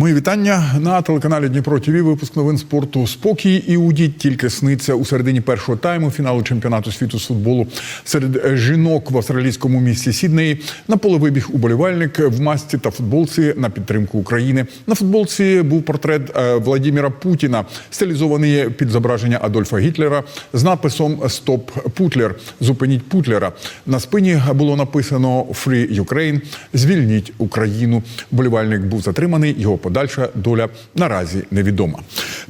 Мої вітання на телеканалі Дніпро ТВ. Випуск новин спорту Спокій і удіть тільки сниться у середині першого тайму фіналу чемпіонату світу з футболу серед жінок в австралійському місті Сіднеї. На поле вибіг уболівальник в масці та футболці на підтримку України. На футболці був портрет е, Владіміра Путіна, стилізований під зображення Адольфа Гітлера з написом Стоп Путлер. Зупиніть Путлера. На спині було написано Free Ukraine. Звільніть Україну. Болівальник був затриманий. Його подальша доля наразі невідома.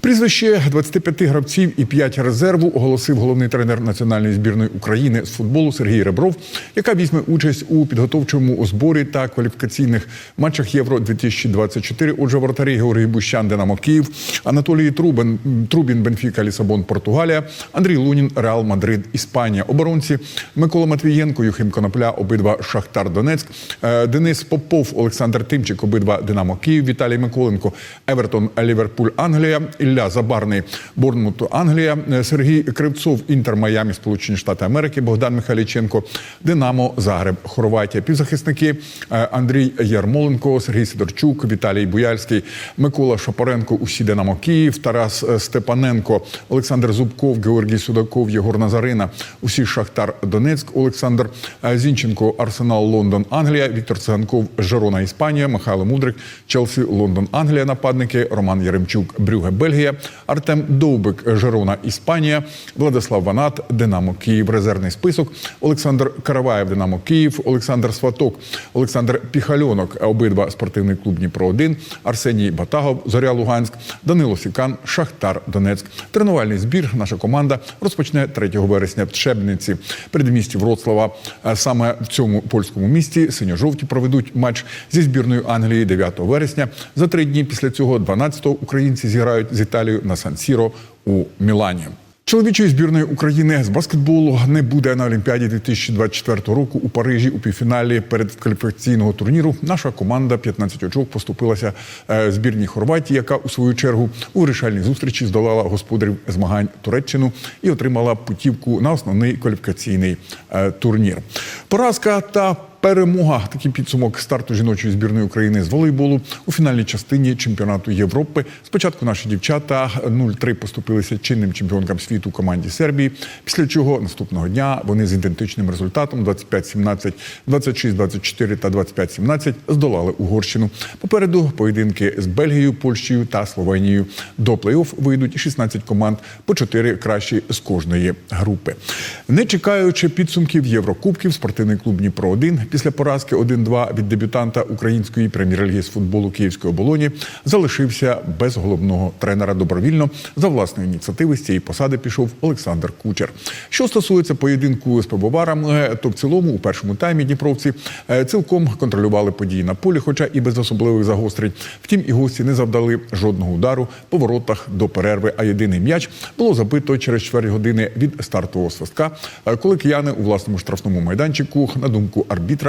Прізвище 25 гравців і 5 резерву оголосив головний тренер національної збірної України з футболу Сергій Ребров, яка візьме участь у підготовчому зборі та кваліфікаційних матчах Євро 2024 Отже, вратарі Георгій Бущан, Динамо Київ, Анатолій Трубин, Трубін, Бенфіка, Лісабон, Португалія, Андрій Лунін, Реал Мадрид, Іспанія. Оборонці Микола Матвієнко, Юхим Конопля, обидва Шахтар Донецьк, Е, Денис Попов, Олександр Тимчик, обидва Динамо Київ, Віталій Миколенко, Евертон, Ліверпуль, Англія, Ілля Забарний, Борнмут, Англія, Е, Сергій Кривцов, Інтер Майамі, Сполучені Штати Америки, Богдан Михайліченко, Динамо, Загреб, Хорватія. Півзахисники е, Андрій Ярмоленко, Сергій Сидорчук, Віталій Буяльський, Микола Шапоренко, усі Динамо Київ, Тарас е, Степаненко, Олександр Зубков, Георгій Судаков, Єгор Назарина, усі Шахтар Донецьк, Олександр Зінченко, Арсенал Лондон, Англія, Віктор Циганков, Жерона, Іспанія, Михайло Мудрик, Челсі, Лондон, Англія, нападники, Роман Яремчук, Брюге, Бельгія, Артем Довбик, Жерона, Іспанія, Владислав Ванат, Динамо Київ, резервний список, Олександр Караваєв, Динамо Київ, Олександр Сваток, Олександр Піхальонок, обидва спортивний клуб Дніпро 1 Арсеній Батагов, Зоря Луганськ, Данило Сікан, Шахтар Донецьк. Тренувальний збір. Наша команда розпочне 3 вересня в Шебниці, передмісті Вроцлава. Е, Саме в цьому польському місті синьо-жовті проведуть матч зі збірною Англії 9 вересня. За три дні після цього 12-го українці зіграють з Італією на Сан-Сіро у Мілані. Чоловічої збірної України з баскетболу не буде на Олімпіаді 2024 року у Парижі у півфіналі передкваліфікаційного турніру. Наша команда 15 очок поступилася е, збірній Хорватії, яка у свою чергу у вирішальній зустрічі здолала господарів змагань Туреччину і отримала путівку на основний кваліфікаційний е, турнір. Поразка та Перемога такий підсумок старту жіночої збірної України з волейболу у фінальній частині чемпіонату Європи. Спочатку наші дівчата 0-3 поступилися чинним чемпіонкам світу команді Сербії. Після чого наступного дня вони з ідентичним результатом 25-17, 26-24 та 25-17 здолали Угорщину. Попереду поєдинки з Бельгією, Польщею та Словенією. До плей-офф вийдуть 16 команд по 4 кращі з кожної групи. Не чекаючи підсумків Єврокубків, спортивний клуб Дніпро 1 після поразки 1-2 від дебютанта української прем'єр-ліги з футболу Київської оболоні залишився без головного тренера добровільно. За власної ініціативи з цієї посади пішов Олександр Кучер. Що стосується поєдинку з пивоварами, то в цілому у першому таймі дніпровці е, цілком контролювали події на полі, хоча і без особливих загострень. Втім, і гості не завдали жодного удару по воротах до перерви. А єдиний м'яч було забито через чверть години від стартового свистка, е, коли кияни у власному штрафному майданчику, на думку арбітра,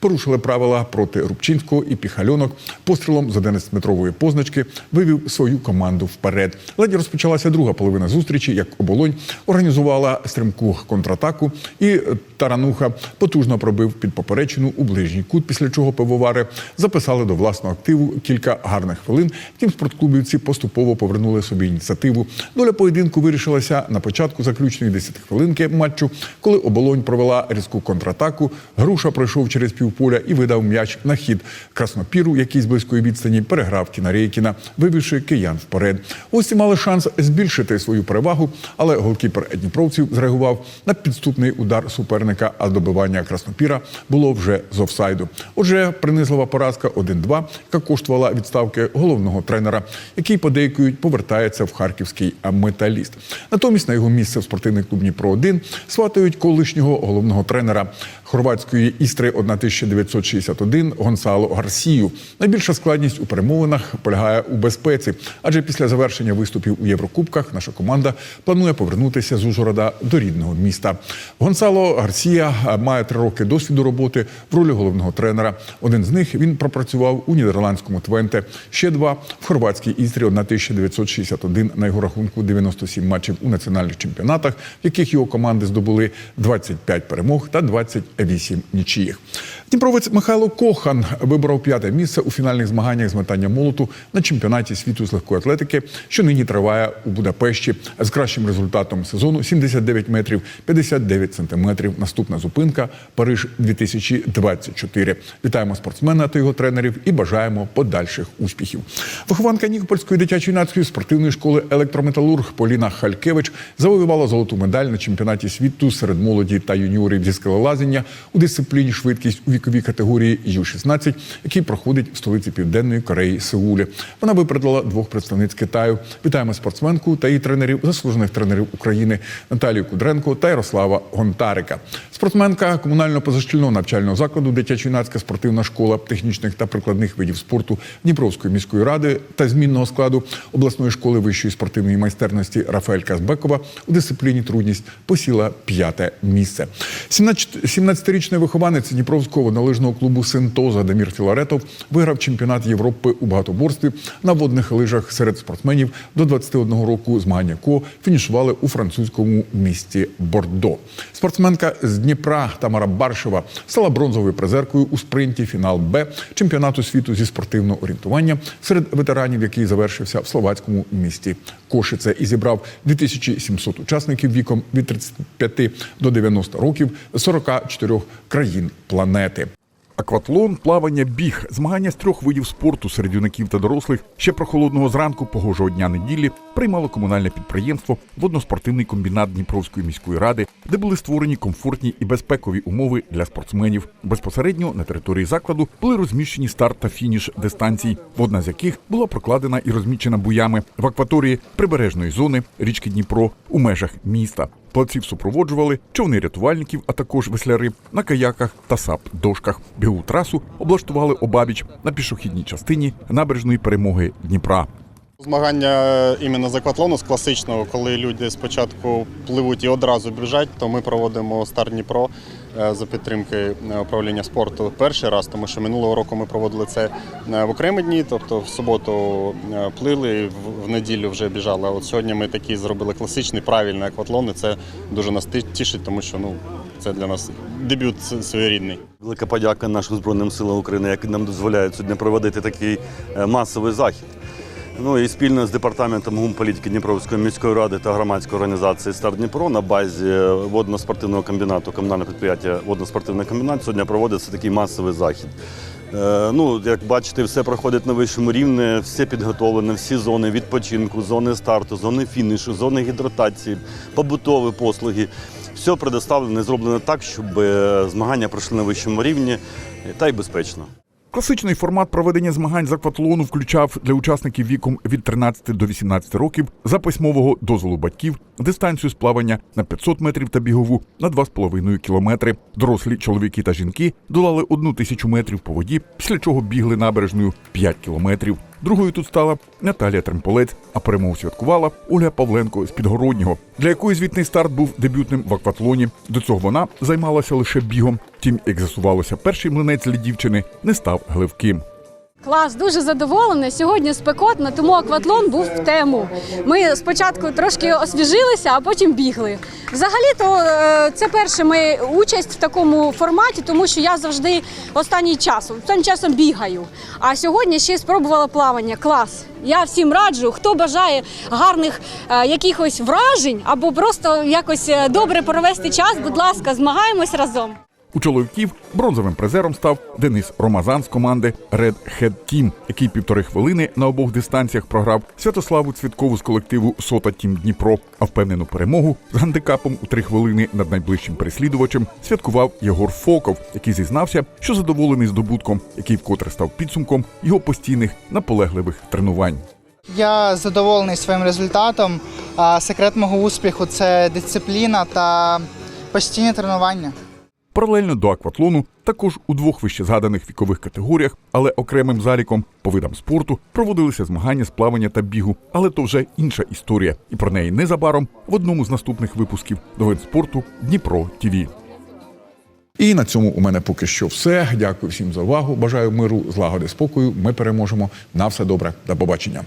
порушили правила проти Рубчинського і Піхальонок. Пострілом з 11-метрової позначки вивів свою команду вперед. Леді розпочалася друга половина зустрічі, як оболонь організувала стрімку контратаку, і Тарануха потужно пробив під поперечину у ближній кут, після чого пивовари записали до власного активу кілька гарних хвилин. Втім, спортклубівці поступово повернули собі ініціативу. Доля поєдинку вирішилася на початку заключної 10 хвилинки матчу, коли оболонь провела різку контратаку. Груша пройшов через півполя і видав м'яч на хід краснопіру, який з близької відстані переграв Кінарейкіна, вивівши киян вперед. Ось мали шанс збільшити свою перевагу, але голкіпер Дніпровців зреагував на підступний удар суперника, а добивання краснопіра було вже з офсайду. Отже, принизлива поразка 1-2, яка коштувала відставки головного тренера, який подейкують повертається в харківський металіст. Натомість на його місце в спортивний клуб Дніпро 1 сватають колишнього головного тренера хорватської істри 1961 Гонсало Гарсію. Найбільша складність у перемовинах полягає у безпеці, адже після завершення виступів у Єврокубках наша команда планує повернутися з Ужгорода до рідного міста. Гонсало Гарсію Гарсія е, має три роки досвіду роботи в ролі головного тренера. Один з них він пропрацював у нідерландському Твенте. Ще два в хорватській Істрі 1961 на його рахунку 97 матчів у національних чемпіонатах, в яких його команди здобули 25 перемог та 28 нічиїх. Дніпровець Михайло Кохан вибрав п'яте місце у фінальних змаганнях з метання молоту на чемпіонаті світу з легкої атлетики, що нині триває у Будапешті з кращим результатом сезону 79 метрів 59 сантиметрів. Наступна зупинка Париж 2024. Вітаємо спортсмена та його тренерів і бажаємо подальших успіхів. Вихованка Нікопольської дитячо-юнацької спортивної школи електрометалург Поліна Халькевич завоювала золоту медаль на чемпіонаті світу серед молоді та юніорів зі скелелазіння у дисципліні швидкість у віковій категорії Ю-16, який проходить в столиці Південної Кореї Сеулі. Вона випередила двох представниць Китаю. Вітаємо спортсменку та її тренерів, заслужених тренерів України Наталію Кудренко та Ярослава Гонтарика. Спортсменка комунального позашкільного навчального закладу дитячо-юнацька спортивна школа технічних та прикладних видів спорту Дніпровської міської ради та змінного складу обласної школи вищої спортивної майстерності Рафаель Казбекова у дисципліні трудність посіла п'яте місце. 17 17-річний вихованець Дніпровського воднолижного клубу Синтоза Дамір Філаретов виграв чемпіонат Європи у багатоборстві на водних лижах серед спортсменів до 21 року, змагання якого фінішували у французькому місті Бордо. Спортсменка з Дніпра Тамара Баршева стала бронзовою призеркою у спринті фінал Б чемпіонату світу зі спортивного орієнтування серед ветеранів, який завершився в словацькому місті Кошице і зібрав 2700 учасників віком від 35 до 90 років з 44 країн планети. Акватлон, плавання, біг, змагання з трьох видів спорту серед юнаків та дорослих ще прохолодного зранку погожого дня неділі приймало комунальне підприємство водноспортивний комбінат Дніпровської міської ради, де були створені комфортні і безпекові умови для спортсменів. Безпосередньо на території закладу були розміщені старт та фініш дистанцій, одна з яких була прокладена і розмічена буями в акваторії прибережної зони річки Дніпро у межах міста. Плаців супроводжували човни рятувальників, а також весляри на каяках та сап-дошках. Бігу трасу облаштували обабіч на пішохідній частині набережної перемоги Дніпра. Змагання іменно з акватлону з класичного, коли люди спочатку пливуть і одразу біжать, то ми проводимо стар Дніпро е, за підтримки е, управління спорту перший раз, тому що минулого року ми проводили це е, в окремі дні, тобто в суботу е, плили, в- неділю вже біжали. А от сьогодні ми такий зробили класичний правильний акватлон, і це дуже нас тішить, тому що ну це для нас дебют своєрідний. Велика подяка нашим Збройним силам України, які нам дозволяють сьогодні проводити такий е, масовий захід. Ну і спільно з департаментом гумполітики Дніпровської міської ради та громадської організації Старт Дніпро на базі водно-спортивного комбінату, комунального підприємства водно-спортивний комбінат сьогодні проводиться такий масовий захід. Е, Ну, як бачите, все проходить на вищому рівні, все підготовлено, всі зони відпочинку, зони старту, зони фінішу, зони гідратації, побутові послуги. Все предоставлено і зроблено так, щоб е, змагання пройшли на вищому рівні та й безпечно. Класичний формат проведення змагань з акватлону включав для учасників віком від 13 до 18 років за письмового дозволу батьків дистанцію сплавання на 500 метрів та бігову на 2,5 кілометри. Дорослі чоловіки та жінки долали одну тисячу метрів по воді, після чого бігли набережною 5 кілометрів. Другою тут стала Наталія Тремполець, а перемогу святкувала Ольга Павленко з Підгороднього, для якої звітний старт був дебютним в акватлоні. До цього вона займалася лише бігом. Втім, як з'ясувалося, перший млинець для дівчини не став гливким. Клас, дуже задоволена. Сьогодні спекотно, тому акватлон був в тему. Ми спочатку трошки освіжилися, а потім бігли. Взагалі-то е, це перша моя участь в такому форматі, тому що я завжди останній час, останнім часом бігаю. А сьогодні ще спробувала плавання. Клас. Я всім раджу, хто бажає гарних е, якихось вражень або просто якось е, добре провести час. Будь ласка, змагаємось разом. У чоловіків бронзовим призером став Денис Ромазан з команди Red Head Team, який півтори хвилини на обох дистанціях програв Святославу Цвіткову з колективу Сота Тім Дніпро. А впевнену перемогу з гандикапом у три хвилини над найближчим переслідувачем святкував Єгор Фоков, який зізнався, що задоволений здобутком, який вкотре став підсумком його постійних наполегливих тренувань. Я задоволений своїм результатом. Секрет мого успіху це дисципліна та постійне тренування. Паралельно до акватлону також у двох вище згаданих вікових категоріях, але окремим заліком по видам спорту проводилися змагання з плавання та бігу. Але то вже інша історія, і про неї незабаром в одному з наступних випусків новин спорту Дніпро ТІВІ. І на цьому у мене поки що все. Дякую всім за увагу. Бажаю миру, злагоди, спокою. Ми переможемо. На все добре. До побачення.